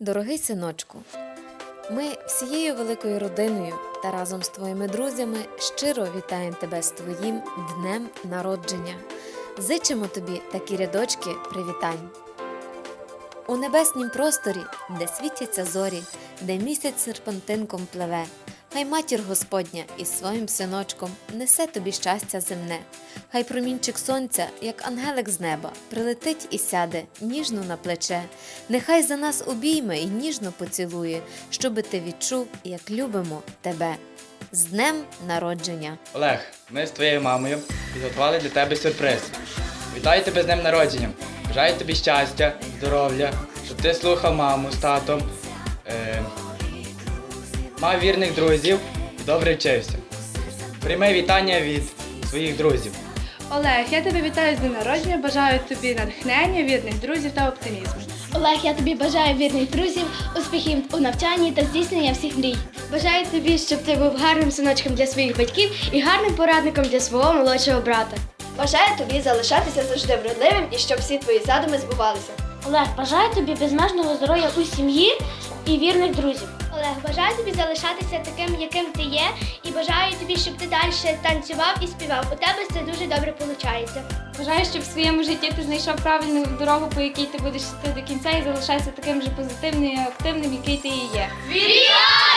Дорогий синочку, ми всією великою родиною та разом з твоїми друзями щиро вітаємо тебе з твоїм днем народження. Зичимо тобі такі рядочки привітань. У небеснім просторі, де світяться зорі, де місяць серпантинком пливе, хай матір Господня із своїм синочком несе тобі щастя земне, хай промінчик сонця, як ангелик з неба, прилетить і сяде ніжно на плече, нехай за нас обійме і ніжно поцілує, щоби ти відчув, як любимо тебе. З днем народження! Олег, ми з твоєю мамою підготували для тебе сюрприз. Вітаю тебе з днем народження. Бажаю тобі щастя, здоров'я, щоб ти слухав маму з татом, е, мав вірних друзів і добре вчився. Прийми вітання від своїх друзів. Олег, я тебе вітаю з днем народження, бажаю тобі натхнення, вірних друзів та оптимізму. Олег, я тобі бажаю вірних друзів, успіхів у навчанні та здійснення всіх мрій. Бажаю тобі, щоб ти був гарним синочком для своїх батьків і гарним порадником для свого молодшого брата. Бажаю тобі залишатися завжди вродливим і щоб всі твої задуми збувалися. Олег, бажаю тобі безмежного здоров'я у сім'ї і вірних друзів. Олег, бажаю тобі залишатися таким, яким ти є, і бажаю тобі, щоб ти далі танцював і співав. У тебе це дуже добре виходить. Бажаю, щоб в своєму житті ти знайшов правильну дорогу, по якій ти будеш йти до кінця і залишайся таким же позитивним і активним, який ти і є. Віряємо!